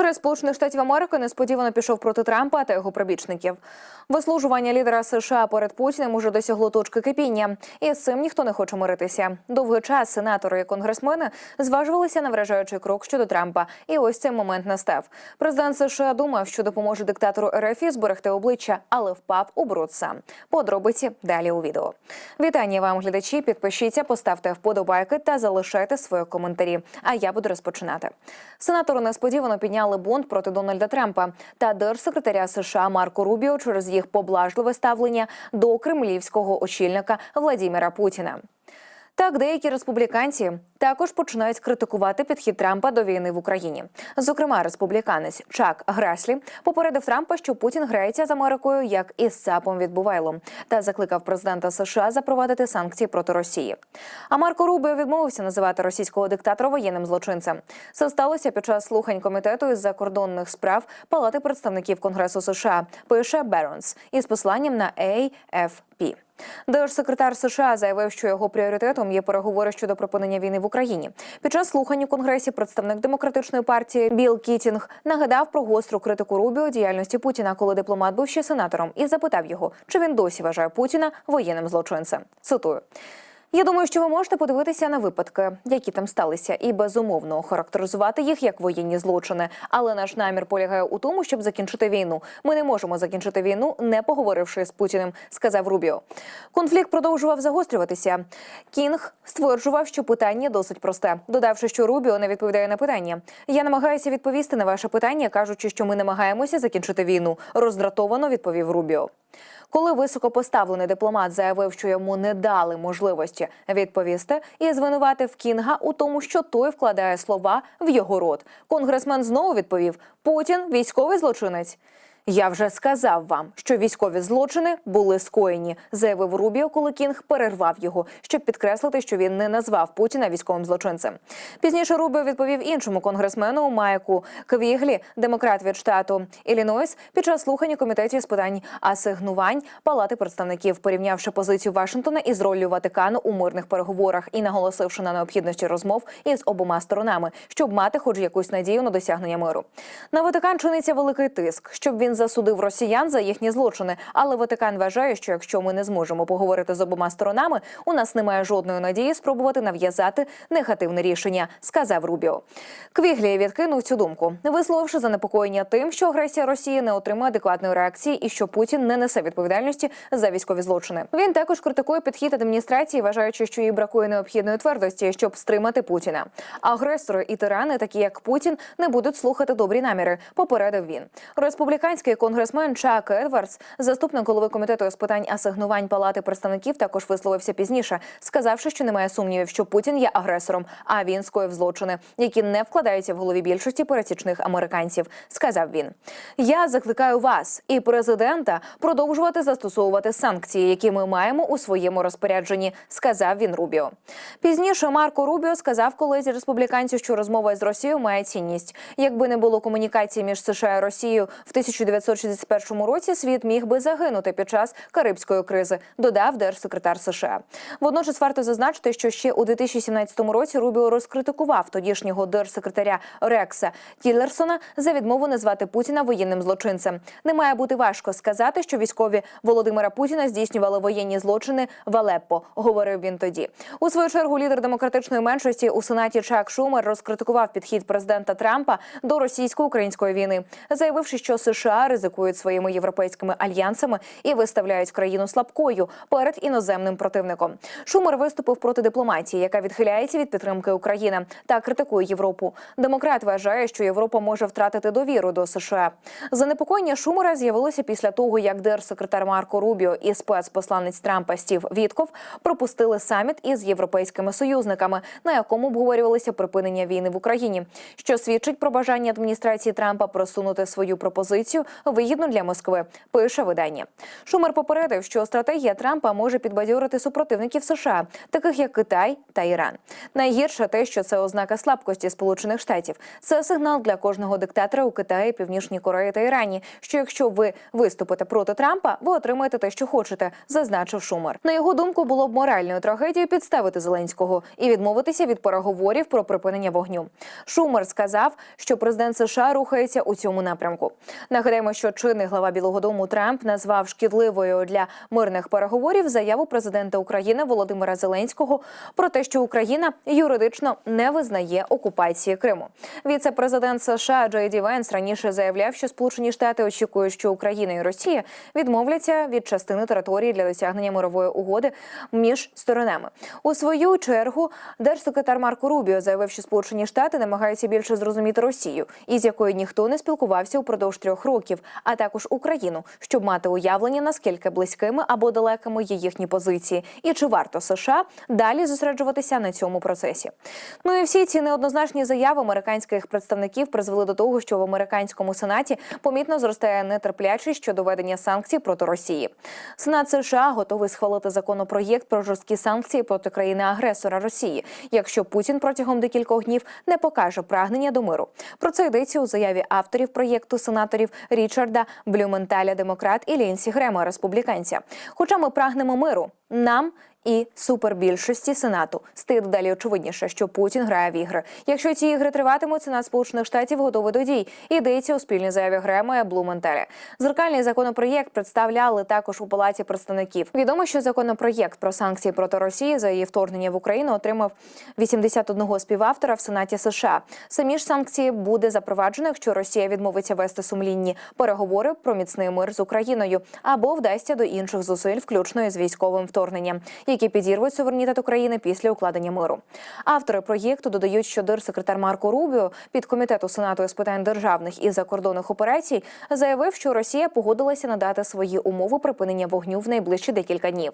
Конгрес Сполучених Штатів Америки несподівано пішов проти Трампа та його прибічників. Вислужування лідера США перед Путіним уже досягло точки кипіння, і з цим ніхто не хоче миритися. Довгий час сенатори і конгресмени зважувалися на вражаючий крок щодо Трампа. І ось цей момент настав. Президент США думав, що допоможе диктатору РФ зберегти обличчя, але впав у бруд сам. Подробиці далі у відео. Вітання вам, глядачі. Підпишіться, поставте вподобайки та залишайте свої коментарі. А я буду розпочинати. Сенатори несподівано підняли бунт проти Дональда Трампа та держсекретаря США Марко Рубіо через їх поблажливе ставлення до кремлівського очільника Владіміра Путіна. Так, деякі республіканці також починають критикувати підхід Трампа до війни в Україні. Зокрема, республіканець Чак Граслі попередив Трампа, що Путін грається з Америкою як із цапом від Бувайлом, та закликав президента США запровадити санкції проти Росії. А Марко Рубіо відмовився називати російського диктатора воєнним злочинцем. Це сталося під час слухань комітету із закордонних справ Палати представників Конгресу США. Пише Беронс із посланням на AFP. Держсекретар США заявив, що його пріоритетом є переговори щодо припинення війни в Україні. Під час слухань у конгресі представник демократичної партії Білл Кітінг нагадав про гостру критику Рубіо діяльності Путіна, коли дипломат був ще сенатором, і запитав його, чи він досі вважає Путіна воєнним злочинцем. Цитую. Я думаю, що ви можете подивитися на випадки, які там сталися, і безумовно охарактеризувати їх як воєнні злочини. Але наш намір полягає у тому, щоб закінчити війну. Ми не можемо закінчити війну, не поговоривши з Путіним, сказав Рубіо. Конфлікт продовжував загострюватися. Кінг стверджував, що питання досить просте, додавши, що Рубіо не відповідає на питання. Я намагаюся відповісти на ваше питання, кажучи, що ми намагаємося закінчити війну. Роздратовано відповів Рубіо. Коли високопоставлений дипломат заявив, що йому не дали можливості відповісти, і звинуватив Кінга у тому, що той вкладає слова в його рот. Конгресмен знову відповів: Путін військовий злочинець. Я вже сказав вам, що військові злочини були скоєні, заявив Рубіо, коли Кінг перервав його, щоб підкреслити, що він не назвав Путіна військовим злочинцем. Пізніше Рубіо відповів іншому конгресмену Майку Квіглі, демократ від штату Іллінойс, під час слухань у комітеті з питань асигнувань Палати представників, порівнявши позицію Вашингтона із роллю Ватикану у мирних переговорах і наголосивши на необхідності розмов із обома сторонами, щоб мати хоч якусь надію на досягнення миру. На Ватикан чиниться великий тиск, щоб він засудив росіян за їхні злочини. Але Ватикан вважає, що якщо ми не зможемо поговорити з обома сторонами, у нас немає жодної надії спробувати нав'язати негативне рішення, сказав Рубіо. Квіглі відкинув цю думку, висловивши занепокоєння тим, що агресія Росії не отримує адекватної реакції і що Путін не несе відповідальності за військові злочини. Він також критикує підхід адміністрації, вважаючи, що їй бракує необхідної твердості, щоб стримати Путіна. Агресори і тирани, такі як Путін, не будуть слухати добрі наміри. Попередив він. Республіканський конгресмен Чак Едвардс, заступник голови комітету з питань асигнувань палати представників, також висловився пізніше, сказавши, що немає сумнівів, що Путін є агресором, а він скоїв злочини, які не вкладаються в голові більшості пересічних американців. Сказав він: Я закликаю вас і президента продовжувати застосовувати санкції, які ми маємо у своєму розпорядженні, сказав він Рубіо. Пізніше Марко Рубіо сказав колезі республіканцю, що розмова з Росією має цінність. Якби не було комунікації між США і Росією в 1961 році, світ міг би загинути під час Карибської кризи, додав держсекретар США. Водночас варто зазначити, що ще у 2017 році Рубіо розкритикував тодішнього держсекретаря Рекса Тіллерсона за відмову назвати Путіна воєнним злочинцем. Не має бути важко сказати, що військові Володимира Путіна здійснювали воєнні злочини в Алеппо, говорив він тоді. У свою чергу лідер демократичної меншості у сенаті Чак Шумер розкритикував підхід президента Трампа до російсько-української війни, заявивши, що США ризикують своїми європейськими альянсами і виставляють країну слабкою перед іноземним противником. Шумер виступив проти дипломатії, яка відхиляється від підтримки України та критикує Європу. Демократ вважає, що Європа може втратити довіру до США. Занепокоєння Шумера з'явилося після того, як держсекретар Марко Рубіо і спецпосланець Трампа Стів Вітков пропустили саміт із європейськими союзниками, на якому обговорювалися припинення війни в Україні, що свідчить про бажання адміністрації Трампа просунути свою пропозицію вигідно для Москви. Пише видання. Шумер попередив, що стратегія Трампа може підбадьорити супротивників США, таких як Китай та Іран. Найгірше те, що це ознака слабкості Сполучених Штатів. Це сигнал для кожного диктатора у Китаї, Північній Кореї та Ірані. Що якщо ви виступите проти Трампа, ви отримаєте те, що хочете, зазначив Шумер. На його думку, було б моральною трагедією підставити Зеленського і відмовитися від переговорів про припинення вогню. Шумер сказав, що президент США рухається у цьому напрямку. Нагадаємо, що чинний глава Білого Дому Трамп назвав шкідливою для мирних переговорів заяву президента України Володимира Зеленського про те, що Україна юридично не визнає окупації Криму. Віце-президент США Джей Ді Венс раніше заявляв, що Сполучені Штати очікують, що Україна і Росія відмовляться від частини території для досягнення мирової угоди між сторонами. У свою чергу держсекретар Марко Рубіо заявив, що Сполучені Штати намагаються більше зрозуміти Росію, із якою ніхто не спілкувався упродовж трьох років, а також Україну, щоб мати уявлення наскільки близькими або далекими є їхні позиції, і чи варто США далі зосереджуватися на цьому процесі. Ну і всі ці неоднозначні заяви американських представників призвели до того, що в американському сенаті помітно зростає нетерплячість щодо ведення санкцій проти Росії. Сенат США готовий схвалити законопроєкт про жорсткі санкції проти країни-агресора Росії, якщо Путін протягом декількох днів не покаже прагнення до миру. Про це йдеться у заяві авторів проєкту сенаторів Річарда Блюменталя, демократ і Лінсі Грема, республіканця. Хоча ми прагнемо миру, нам і супербільшості сенату стає дедалі очевидніше, що Путін грає в ігри. Якщо ці ігри триватимуть, Сенат Сполучених Штатів готовий до дій. Йдеться у спільній заяві Грема і. Зеркальний законопроєкт представляли також у палаті представників. Відомо, що законопроєкт про санкції проти Росії за її вторгнення в Україну отримав 81 співавтора в Сенаті США. Самі ж санкції буде запроваджено, якщо Росія відмовиться вести сумлінні переговори про міцний мир з Україною або вдасться до інших зусиль, включно із військовим вторгненням, які підірвуть суверенітет України після укладення миру. Автори проєкту додають, що держсекретар Марко Рубіо під комітету Сенату з питань державних і закордонних операцій заявив, що Росія погодилася надати свої умови припинення вогню в найближчі декілька днів.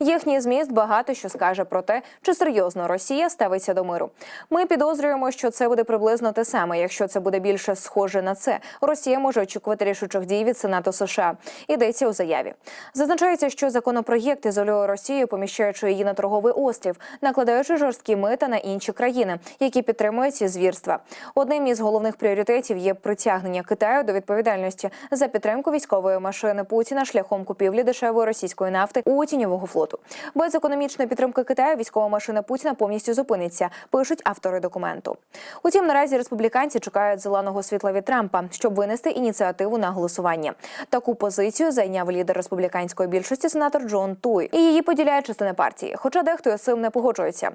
Їхній зміст багато що скаже про те, чи серйозно Росія ставиться до миру. Ми підозрюємо, що це буде приблизно те саме. Якщо це буде більше схоже на це, Росія може очікувати рішучих дій від Сенату США. Йдеться у заяві. Зазначається, що законопроєкт ізолює Росію, поміщаючи її на торговий острів, накладаючи жорсткі мита на інші країни, які підтримують ці звірства. Одним із головних пріоритетів є притягнення Китаю до відповідальності за підтримку військової машини Путіна шляхом купівлі дешевої російської нафти у тіньового флоту. Без економічної підтримки Китаю військова машина Путіна повністю зупиниться. Пишуть автори документу. Утім, наразі республіканці чекають зеленого світла від Трампа, щоб винести ініціативу на голосування. Таку позицію зайняв лідер республіканської більшості сенатор Джон Туй. І її поділяє частина партії. Хоча дехто з цим не погоджується.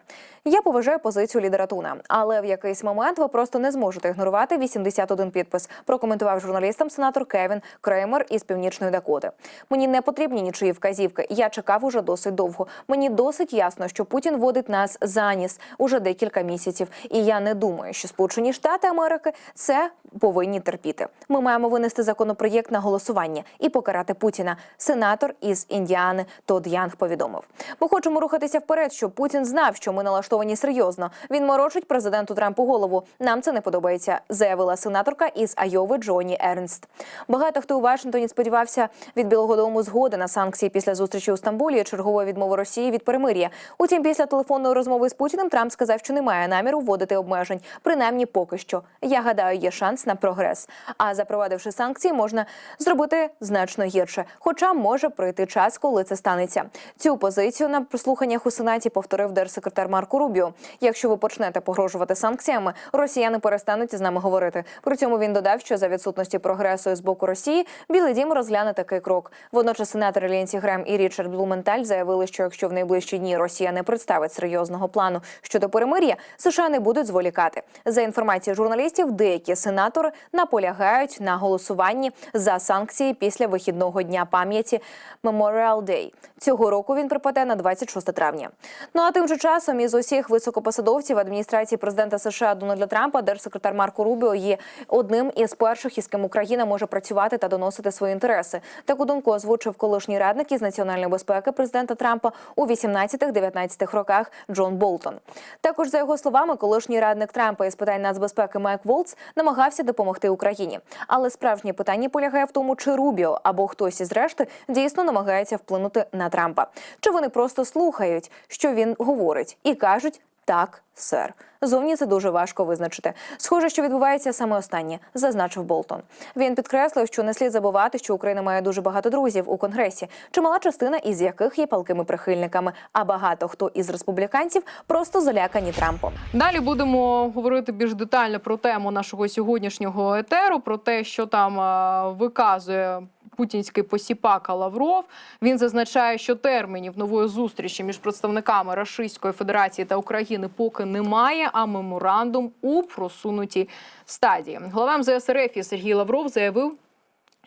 Я поважаю позицію лідера Туна, але в якийсь момент ви просто не зможете ігнорувати 81 підпис. Прокоментував журналістам сенатор Кевін Креймер із північної Дакоти. Мені не потрібні нічиї вказівки. Я чекав уже досить довго. Мені досить ясно, що Путін водить нас за ніс уже декілька місяців. І я не думаю, що Сполучені Штати Америки це повинні терпіти. Ми маємо винести законопроєкт на голосування і покарати Путіна. Сенатор із Індіани Тод Янг повідомив. Ми хочемо рухатися вперед, щоб Путін знав, що ми налаштовані серйозно. Він морочить президенту Трампу голову. Нам це не подобається, заявила сенаторка із Айови Джоні Ернст. Багато хто у Вашингтоні сподівався від Білого Дому згоди на санкції після зустрічі у Стамбулі і чергової відмови Росії від перемир'я. Утім, після телефонної розмови з Путіним Трамп сказав, що немає наміру вводити обмежень, принаймні поки що. Я гадаю, є шанс на прогрес. А запровадивши санкції, можна зробити значно гірше. Хоча може прийти час, коли це станеться. Цю позицію на прослуханнях у сенаті повторив держсекретар Марко Рубіо. Якщо ви почнете погрожувати санкціями, росіяни перестануть з нами говорити. При цьому він додав, що за відсутності прогресу з боку Росії Білий Дім розгляне такий крок. Водночас сенатори Лінсі Грем і Річард Блументаль заявили, що якщо в найближчі дні Росія не представить серйозного плану щодо перемир'я, США не будуть зволікати. За інформацією журналістів, деякі сенатори наполягають на голосуванні за санкції після вихідного дня пам'яті Memorial Day. Цього року він припаде на на 26 травня. Ну а тим же часом із усіх високопосадовців адміністрації президента США Дональда Трампа держсекретар Марко Рубіо є одним із перших, із ким Україна може працювати та доносити свої інтереси. Таку думку озвучив колишній радник із національної безпеки президента Трампа у 18-19 роках Джон Болтон. Також за його словами, колишній радник Трампа із питань нацбезпеки Майк Волц намагався допомогти Україні. Але справжнє питання полягає в тому, чи Рубіо або хтось із решти дійсно намагається вплинути на Трампа, чи вони просто слухають, що він говорить, і кажуть. Так, сер. Зовні це дуже важко визначити. Схоже, що відбувається саме останнє, зазначив Болтон. Він підкреслив, що не слід забувати, що Україна має дуже багато друзів у конгресі, чимала частина із яких є палкими прихильниками. А багато хто із республіканців просто залякані Трампом. Далі будемо говорити більш детально про тему нашого сьогоднішнього етеру, про те, що там е, виказує путінський посіпака Лавров. Він зазначає, що термінів нової зустрічі між представниками Рашистської Федерації та України поки немає, а меморандум у просунутій стадії. Глава МЗС РФ Сергій Лавров заявив.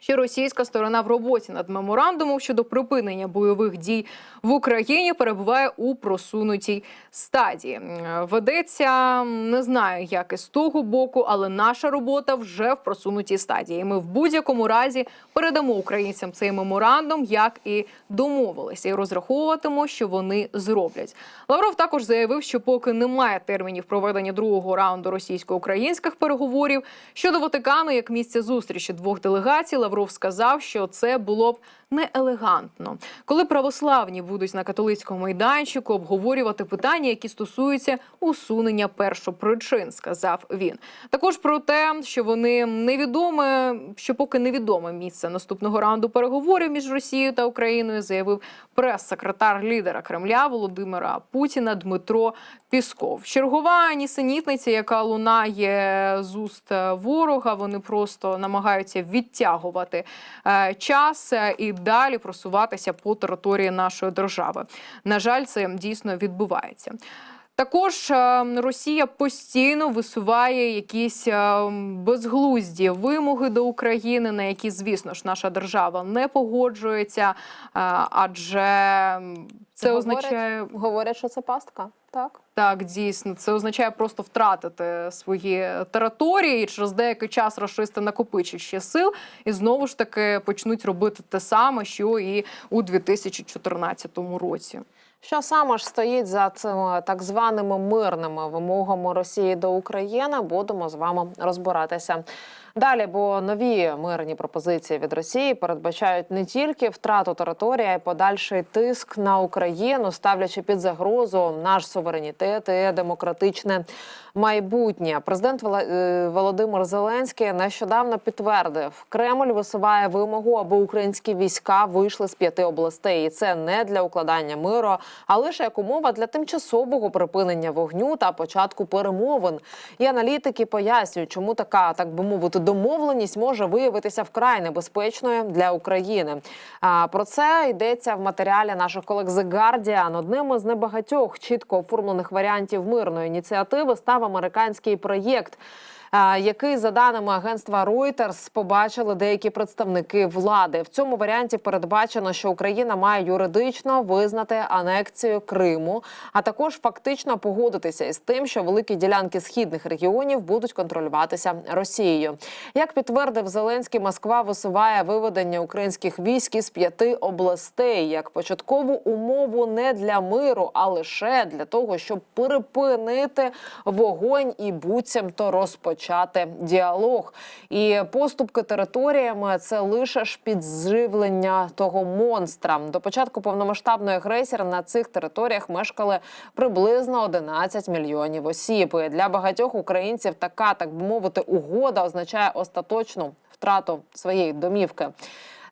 Що російська сторона в роботі над меморандумом щодо припинення бойових дій в Україні перебуває у просунутій стадії. Ведеться не знаю, як із того боку, але наша робота вже в просунутій стадії. Ми в будь-якому разі передамо українцям цей меморандум, як і домовилися, і розраховуватимемо, що вони зроблять. Лавров також заявив, що поки немає термінів проведення другого раунду російсько-українських переговорів щодо Ватикану як місця зустрічі двох делегацій, Лавров сказав, що це було б неелегантно, коли православні будуть на католицькому майданчику обговорювати питання, які стосуються усунення першопричин, сказав він. Також про те, що вони невідоме, що поки невідоме місце наступного раунду переговорів між Росією та Україною, заявив прес-секретар лідера Кремля Володимира Путіна Дмитро Пісков. Чергова нісенітниця, яка лунає з уст ворога. Вони просто намагаються відтягувати е, час е, і далі просуватися по території нашої держави. На жаль, це дійсно відбувається. Також е, Росія постійно висуває якісь безглузді вимоги до України, на які, звісно ж, наша держава не погоджується, адже це Говорять- означає Говорять, що це пастка, так? так, дійсно, це означає просто втратити свої території. І через деякий час рашисти накопичать ще сил і знову ж таки почнуть робити те саме, що і у 2014 році. Що саме ж стоїть за цими так званими мирними вимогами Росії до України? Будемо з вами розбиратися. Далі, бо нові мирні пропозиції від Росії передбачають не тільки втрату території, а й подальший тиск на Україну, ставлячи під загрозу наш суверенітет і демократичне майбутнє. Президент е, Володимир Зеленський нещодавно підтвердив, Кремль висуває вимогу, аби українські війська вийшли з п'яти областей. І це не для укладання миру, а лише як умова для тимчасового припинення вогню та початку перемовин. І аналітики пояснюють, чому така, так би мовити, домовленість може виявитися вкрай небезпечною для України. А про це йдеться в матеріалі наших колег The Guardian. Одним із небагатьох чітко оформлених варіантів мирної ініціативи став американський проєкт. Який за даними агентства Reuters побачили деякі представники влади в цьому варіанті передбачено, що Україна має юридично визнати анексію Криму, а також фактично погодитися із тим, що великі ділянки східних регіонів будуть контролюватися Росією. Як підтвердив Зеленський, Москва висуває виведення українських військ із п'яти областей як початкову умову не для миру, а лише для того, щоб перепинити вогонь і буцімто розпочати діалог. І поступки територіями це лише ж підживлення того монстра. До початку повномасштабної агресії на цих територіях мешкали приблизно 11 мільйонів осіб. І для багатьох українців така, так би мовити, угода означає остаточну втрату своєї домівки.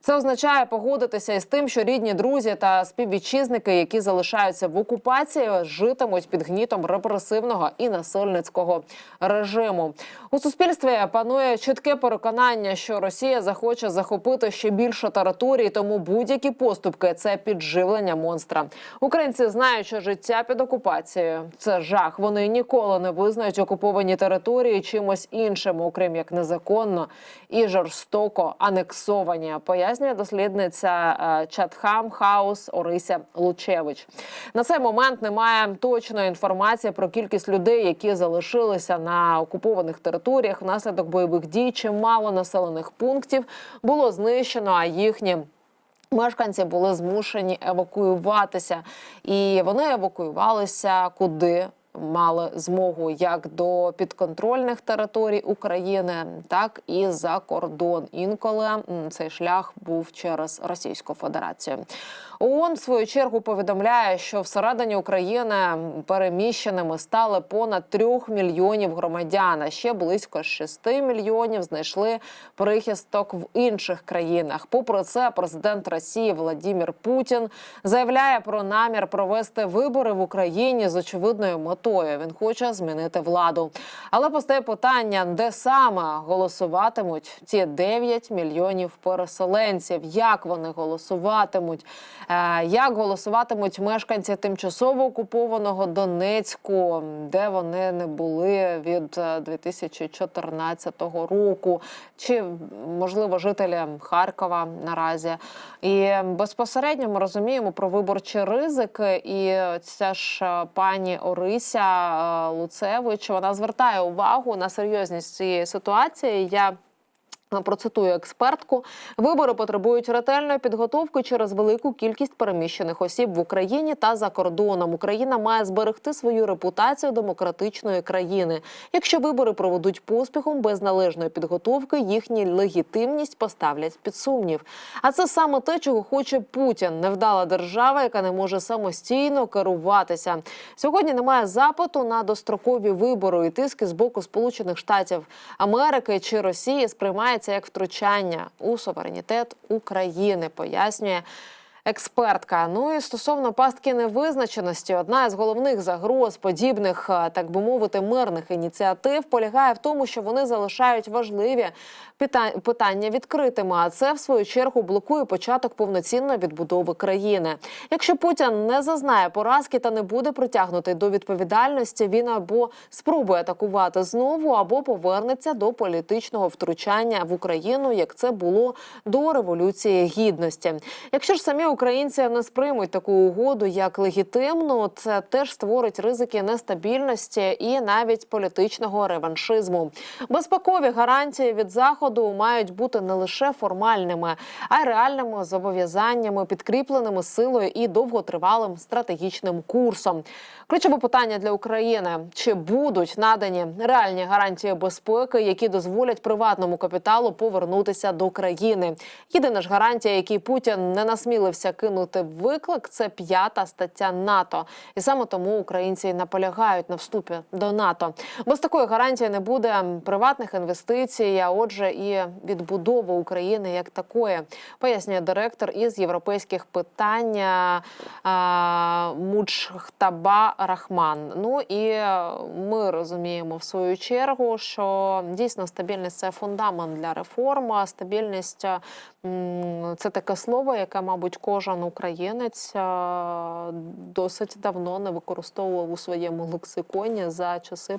Це означає погодитися із тим, що рідні друзі та співвітчизники, які залишаються в окупації, житимуть під гнітом репресивного і насильницького режиму. У суспільстві панує чітке переконання, що Росія захоче захопити ще більше територій, тому будь-які поступки це підживлення монстра. Українці знають, що життя під окупацією це жах. Вони ніколи не визнають окуповані території чимось іншим, окрім як незаконно і жорстоко анексовані. Пояснює пояснює дослідниця е, Чатхам Хаус Орися Лучевич. На цей момент немає точної інформації про кількість людей, які залишилися на окупованих територіях внаслідок бойових дій. Чимало населених пунктів було знищено, а їхні. Мешканці були змушені евакуюватися, і вони евакуювалися куди мали змогу як до підконтрольних територій України, так і за кордон. Інколи цей шлях був через Російську Федерацію. ООН в свою чергу повідомляє, що всередині України переміщеними стали понад трьох мільйонів громадян. А ще близько 6 мільйонів знайшли прихисток в інших країнах. Попри це, президент Росії Владимир Путін заявляє про намір провести вибори в Україні з очевидною метою. Він хоче змінити владу. Але постає питання, де саме голосуватимуть ці 9 мільйонів переселенців, як вони голосуватимуть, як голосуватимуть мешканці тимчасово окупованого Донецьку, де вони не були від е, 2014 року, чи можливо жителі Харкова наразі. І безпосередньо ми розуміємо про виборчі ризики. І ця ж е, пані Орися е, Луцевич вона звертає увагу на серйозність цієї ситуації. Я Процитую експертку. Вибори потребують ретельної підготовки через велику кількість переміщених осіб в Україні та за кордоном. Україна має зберегти свою репутацію демократичної країни. Якщо вибори проведуть поспіхом без належної підготовки, їхню легітимність поставлять під сумнів. А це саме те, чого хоче Путін, невдала держава, яка не може самостійно керуватися. Сьогодні немає запиту на дострокові вибори і тиски з боку Сполучених Штатів Америки чи Росії сприймається як втручання у суверенітет України, пояснює. Експертка, ну і стосовно пастки невизначеності, одна із головних загроз подібних, е, так би мовити, мирних ініціатив полягає в тому, що вони залишають важливі пита- питання відкритими. А це в свою чергу блокує початок повноцінної відбудови країни. Якщо Путін не зазнає поразки та не буде притягнутий до відповідальності, він або спробує атакувати знову, або повернеться до політичного втручання в Україну, як це було до революції гідності. Якщо ж самі українці не сприймуть таку угоду як легітимну, це теж створить ризики нестабільності і навіть політичного реваншизму. Безпекові гарантії від заходу мають бути не лише формальними, а й реальними зобов'язаннями, підкріпленими силою і довготривалим стратегічним курсом. Ключове питання для України: чи будуть надані реальні гарантії безпеки, які дозволять приватному капіталу повернутися до країни? Єдина ж гарантія, якій Путін не насмілився кинути виклик, це п'ята стаття НАТО. І саме тому українці наполягають на вступі до НАТО. Без такої гарантії не буде приватних інвестицій, а отже, і відбудови України як такої, пояснює директор із європейських питань а, Муджхтаба Рахман. Ну і е, ми розуміємо в свою чергу, що дійсно стабільність це фундамент для реформ. Стабільність е, це таке слово, яке, мабуть, кожен українець е, досить давно не використовував у своєму лексиконі за часи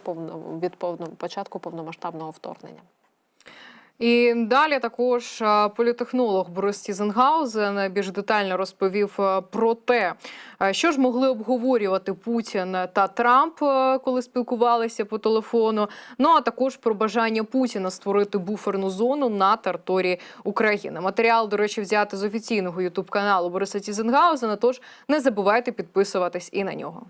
від початку повномасштабного вторгнення. І далі також е, політехнолог Борис Тізенгаузен більш детально розповів е, про те, е, що ж могли обговорювати Путін та Трамп, коли спілкувалися по телефону. Ну а також про бажання Путіна створити буферну зону на території України. Матеріал, до речі, взяти з офіційного ютуб каналу Бориса Тізенгаузена. Тож не забувайте підписуватись і на нього.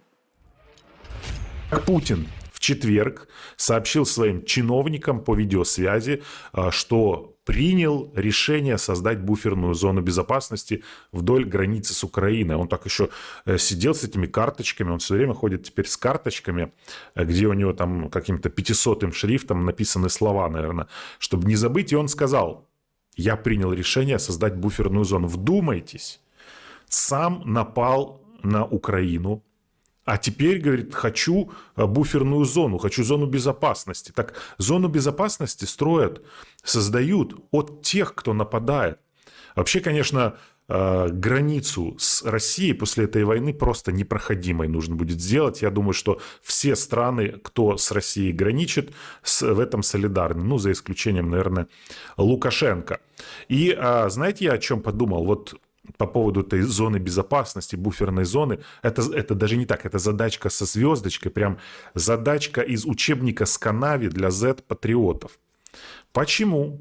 Путин в четверг сообщил своим чиновникам по видеосвязи, а, что принял решение создать буферную зону безопасности вдоль границы с Украиной. Он так еще э, сидел с этими карточками, он все время ходит теперь с карточками, э, где у него там каким-то 500 шрифтом написаны слова, наверное, чтобы не забыть. И он сказал, я принял решение создать буферную зону. Вдумайтесь, сам напал на Украину, а теперь, говорит, хочу э, буферную зону, хочу зону безопасности. Так зону безопасности строят, создают от тех, кто нападает. Вообще, конечно, э, границу с Россией после этой войны просто непроходимой нужно будет сделать. Я думаю, что все страны, кто с Россией граничит, в этом солидарны. Ну, за исключением, наверное, Лукашенко. И а, знаете, я о чем подумал? Вот по поводу этой зоны безопасности, буферной зоны, это, это даже не так, это задачка со звездочкой, прям задачка из учебника Сканави для Z-патриотов. Почему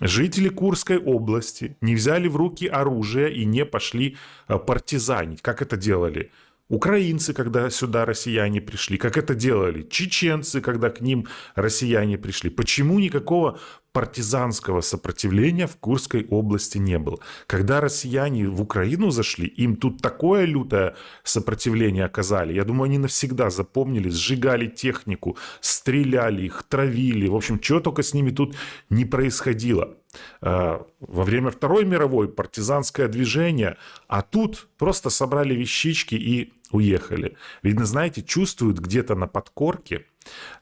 жители Курской области не взяли в руки оружие и не пошли э, партизанить? Как это делали? Украинцы, когда сюда россияне пришли, как это делали чеченцы, когда к ним россияне пришли. Почему никакого партизанского сопротивления в Курской области не было? Когда россияне в Украину зашли, им тут такое лютое сопротивление оказали. Я думаю, они навсегда запомнили, сжигали технику, стреляли их, травили. В общем, чего только с ними тут не происходило. Э, Во время Второй мировой партизанское движение, а тут просто собрали вещички и уехали. Видно, знаете, чувствуют где-то на подкорке,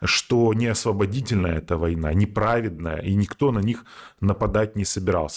что не освободительная эта война, неправедная, и никто на них нападать не собирался.